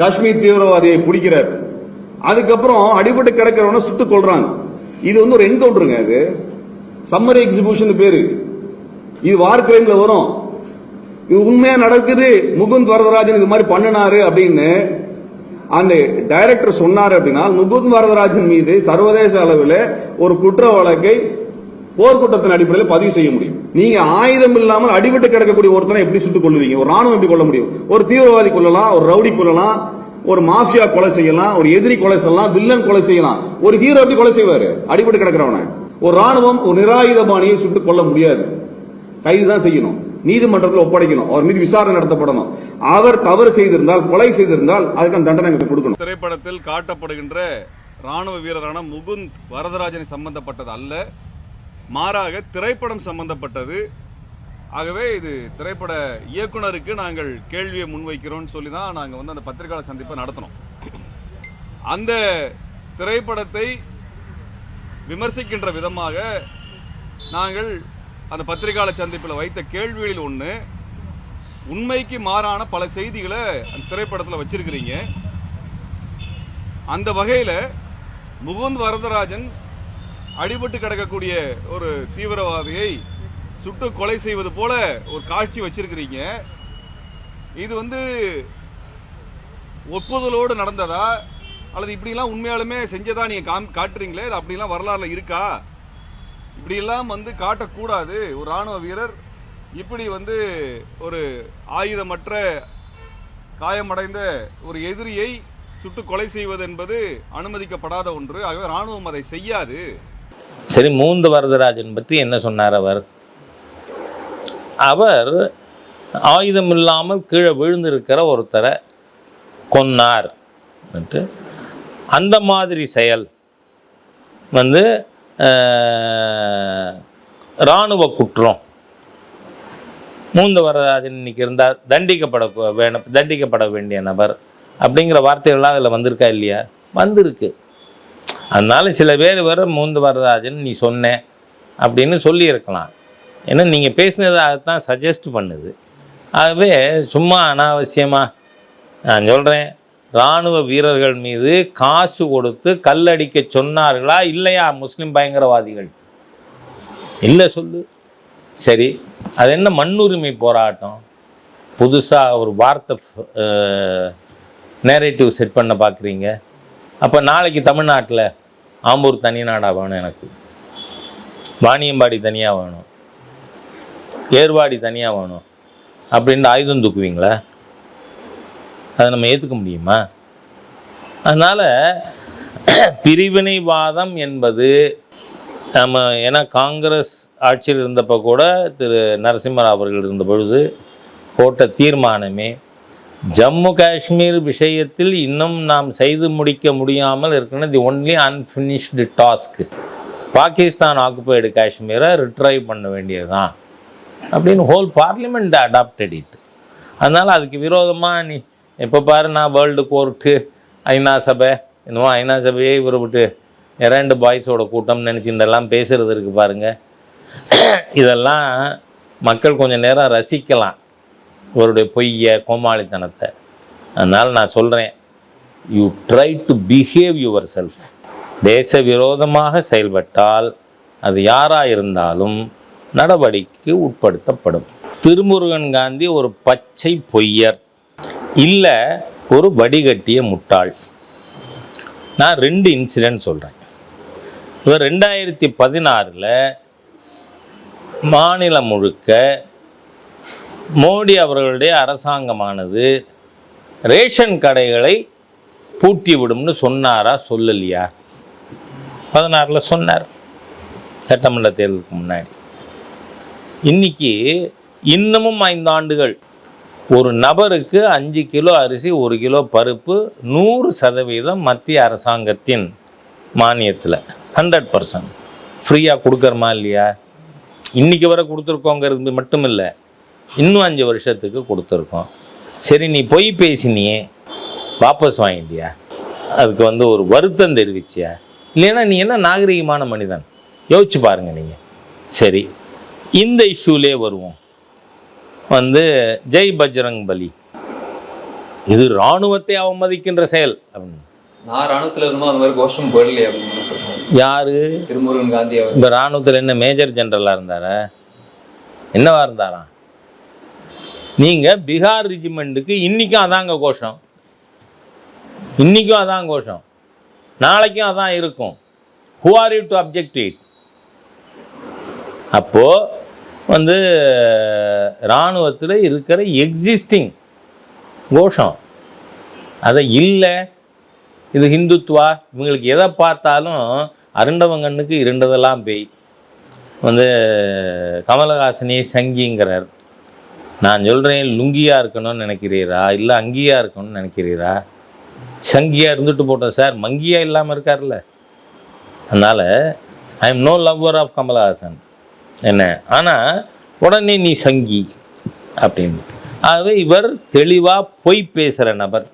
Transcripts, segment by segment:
காஷ்மீர் தீவிரவாதியை பிடிக்கிறார். அதுக்கப்புறம் அடிபட்டு கிடக்கிறவன சுட்டு கொள்றாங்க இது வந்து ஒரு என்கவுண்டருங்க இது சம்மர் எக்ஸிபியூஷன் பேரு. இது வார் கிரைம்ல வரும். இது உண்மையா நடக்குது? முகுந்த் வரதராஜன் இது மாதிரி பண்ணினாரு அப்படின்னு அந்த டைரக்டர் சொன்னார் அப்படின்னா முகுந்த் வரதராஜன் மீது சர்வதேச அளவில் ஒரு குற்ற வழக்கை போர்க்குற்றத்தின் அடிப்படையில் பதிவு செய்ய முடியும். நீங்க ஆயுதம் இல்லாமல் அடிபட்டு கிடக்கக்கூடிய ஒருத்தனை எப்படி சுட்டுக் கொள்ளுவீங்க ஒரு ராணுவம் எப்படி கொள்ள முடியும்? ஒரு தீவிரவாதி கொள்ளலாம் ஒரு ரவுடி கொள்ளலாம் ஒரு மாஃபியா கொலை செய்யலாம் ஒரு எதிரி கொலை செய்யலாம் வில்லன் கொலை செய்யலாம். ஒரு ஹீரோ எப்படி கொலை செய்வாரு? அடிபட்டு கிடக்கிறவனை. ஒரு ராணுவம் ஒரு நிராயுதபாணியை சுட்டுக் கொள்ள முடியாது. கைதுதான் செய்யணும். நீதிமன்றத்தில் ஒப்படைக்கணும். அவர் மீது விசாரணை நடத்தப்படணும். அவர் தவறு செய்திருந்தால் கொலை செய்திருந்தால் அதுக்கான தண்டனை எங்களுக்கு கொடுக்கணும். திரைப்படத்தில் காட்டப்படுகின்ற ராணுவ வீரரான முகுந்த் வரதராஜனை சம்பந்தப்பட்டது அல்ல. மாறாக திரைப்படம் சம்பந்தப்பட்டது. ஆகவே இது திரைப்பட இயக்குனருக்கு நாங்கள் கேள்வியை முன்வைக்கிறோம்னு சொல்லி தான் நாங்கள் வந்து அந்த பத்திரிகையாளர் சந்திப்பை நடத்தினோம். அந்த திரைப்படத்தை விமர்சிக்கின்ற விதமாக நாங்கள் அந்த பத்திரிகையாளர் சந்திப்பில் வைத்த கேள்விகளில் ஒன்று உண்மைக்கு மாறான பல செய்திகளை அந்த திரைப்படத்தில் வச்சிருக்கிறீங்க. அந்த வகையில் முகுந்த் வரதராஜன் அடிபட்டு கிடக்கக்கூடிய ஒரு தீவிரவாதியை சுட்டு கொலை செய்வது போல ஒரு காட்சி வச்சிருக்கிறீங்க. இது வந்து ஒப்புதலோடு நடந்ததா? அல்லது இப்படிலாம் உண்மையாலுமே செஞ்சதா நீங்க காம் காட்டுறீங்களே? இது அப்படிலாம் வரலாறுல இருக்கா? இப்படியெல்லாம் வந்து காட்டக்கூடாது. ஒரு ராணுவ வீரர் இப்படி வந்து ஒரு ஆயுதமற்ற காயமடைந்த ஒரு எதிரியை சுட்டு கொலை செய்வது என்பது அனுமதிக்கப்படாத ஒன்று. ஆகவே ராணுவம் அதை செய்யாது. சரி மூந்து வரதராஜன் பற்றி என்ன சொன்னார் அவர்? அவர் ஆயுதம் இல்லாமல் கீழே விழுந்திருக்கிற ஒருத்தரை கொன்னார். அந்த மாதிரி செயல் வந்து இராணுவ குற்றம். மூந்த வரதராஜன் இன்னைக்கு இருந்தால் தண்டிக்கப்பட வேணும் தண்டிக்கப்பட வேண்டிய நபர். அப்படிங்கிற வார்த்தைகள்லாம் அதில் வந்திருக்கா இல்லையா? வந்திருக்கு. அதனால் சில பேர் வர மூந்து வரதராஜன் நீ சொன்ன அப்படின்னு சொல்லியிருக்கலாம். ஏன்னா நீங்கள் பேசினது தான் சஜஸ்ட் பண்ணுது. ஆகவே சும்மா அனாவசியமாக நான் சொல்கிறேன் இராணுவ வீரர்கள் மீது காசு கொடுத்து கல்லடிக்க சொன்னார்களா இல்லையா முஸ்லீம் பயங்கரவாதிகள்? இல்லை சொல்லு. சரி அது என்ன மண்ணுரிமை போராட்டம்? புதுசாக ஒரு வார்த்தை நேரேட்டிவ் செட் பண்ண பார்க்குறீங்க அப்போ நாளைக்கு தமிழ்நாட்டில் ஆம்பூர் தனி நாடாக வேணும் எனக்கு. வாணியம்பாடி தனியாக வேணும். ஏர்வாடி தனியாக வேணும். அப்படின்னு ஆயுதம் தூக்குவீங்களா? அதை நம்ம ஏற்றுக்க முடியுமா? அதனால் பிரிவினைவாதம் என்பது நம்ம ஏன்னா காங்கிரஸ் ஆட்சியில் இருந்தப்போ கூட திரு நரசிம்மராவ் அவர்கள் இருந்த பொழுது போட்ட தீர்மானமே ஜம்மு காஷ்மீர் விஷயத்தில் இன்னும் நாம் செய்து முடிக்க முடியாமல் இருக்கணும் the only unfinished task Pakistan occupied காஷ்மீரை ரிட்ரைவ் பண்ண வேண்டியதுதான். அப்படின்னு ஹோல் பார்லிமெண்ட் அடாப்டட் இட் அதனால் அதுக்கு விரோதமாக நீ எப்போ பாரு நான் வேர்ல்டு கோர்ட்டு ஐநா சபை என்னமோ ஐநா சபையே இவரை விட்டு இரண்டு பாய்ஸோட கூட்டம் நினச்சி இதெல்லாம் பேசுகிறது இருக்குது பாருங்கள் இதெல்லாம் மக்கள் கொஞ்சம் நேரம் ரசிக்கலாம். இவருடைய பொய்யை கோமாளித்தனத்தை. அதனால் நான் சொல்கிறேன் you try to behave yourself தேச விரோதமாக செயல்பட்டால் அது யாராக இருந்தாலும் நடவடிக்கைக்கு உட்படுத்தப்படும். திருமுருகன் காந்தி ஒரு பச்சை பொய்யர் இல்லை ஒரு வடிகட்டிய முட்டாள். நான் ரெண்டு இன்சிடென்ட் சொல்கிறேன் இவர் ரெண்டாயிரத்தி பதினாறில் மாநிலம் முழுக்க மோடி அவர்களுடைய அரசாங்கமானது ரேஷன் கடைகளை பூட்டி விடும்னு சொன்னாரா சொல்லலையா? பதினாறில் சொன்னார். சட்டமன்ற தேர்தலுக்கு முன்னாடி. இன்னைக்கு இன்னமும் ஐந்து ஆண்டுகள். ஒரு நபருக்கு அஞ்சு கிலோ அரிசி ஒரு கிலோ பருப்பு நூறு சதவீதம் மத்திய அரசாங்கத்தின் மானியத்தில் ஹண்ட்ரட் பர்சன்ட் ஃப்ரீயாக கொடுக்குறமா இல்லையா? இன்னைக்கு வரை கொடுத்துருக்கோங்கிறது மட்டும் இல்லை இன்னும் அஞ்சு வருஷத்துக்கு கொடுத்துருக்கோம். சரி நீ பொய் பேசினியே வாபஸ் வாங்கிட்டியா? அதுக்கு வந்து ஒரு வருத்தம் தெரிவிச்சியா? இல்லைன்னா நீ என்ன நாகரிகமான மனிதன்? யோசிச்சு பாருங்க நீங்கள் சரி இந்த இஷ்யூலே வருவோம். வந்து ஜெய் பஜ்ரங் பலி. இது இராணுவத்தை அவமதிக்கின்ற செயல். அப்படின்னு. நான் ராணுவத்துல இருந்தோம் அந்த மாதிரி கோஷம் போடலையே அப்படின்னு சொல்றாங்க யாரு? திருமுருகன் காந்தி அவர் இப்போ இராணுவத்தில் என்ன மேஜர் ஜெனரலாக இருந்தாரா? என்னவா இருந்தாராம்? நீங்கள் பீகார் ரெஜிமெண்ட்டுக்கு இன்றைக்கும் அதாங்க கோஷம். இன்றைக்கும் அதான் கோஷம். நாளைக்கும் அதான் இருக்கும். Who are you to object it அப்போது வந்து இராணுவத்தில் இருக்கிற எக்ஸிஸ்டிங் கோஷம். அதை இல்லை. இது ஹிந்துத்வா இவங்களுக்கு எதை பார்த்தாலும் அருண்டவன் கண்ணுக்கு இருண்டதெல்லாம் பேய். வந்து கமலஹாசனே சங்கிங்கிறார் நான் சொல்கிறேன் லுங்கியாக இருக்கணும்னு நினைக்கிறீரா? இல்லை அங்கியாக இருக்கணும்னு நினைக்கிறீரா? சங்கியாக இருந்துட்டு போட்டோம் சார். மங்கியாக இல்லாமல் இருக்கார்ல அதனால் I am no lover of Kamal Haasan என்ன? ஆனால் உடனே நீ சங்கி அப்படின்னு. ஆகவே இவர் தெளிவாக பொய் பேசுகிற நபர்.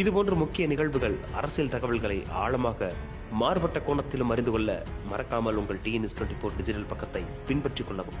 இது போன்ற முக்கிய நிகழ்வுகள் அரசியல் தகவல்களை ஆழமாக மாறுபட்ட கோணத்திலும் அறிந்து கொள்ள மறக்காமல் உங்கள் டிஎன்எஸ் டுவெண்ட்டி ஃபோர் டிஜிட்டல் பக்கத்தை பின்பற்றிக் கொள்ளவும்.